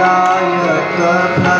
सदाय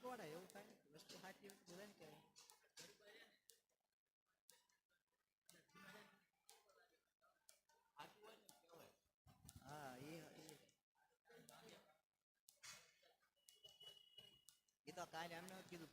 શીખવાડાય એવું કાંઈ વસ્તુ સાચી વસ્તુ ને કહેવાય હા એ એ તો કાલે એમને કીધું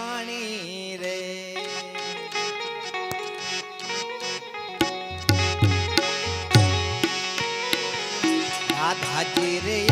Yeah.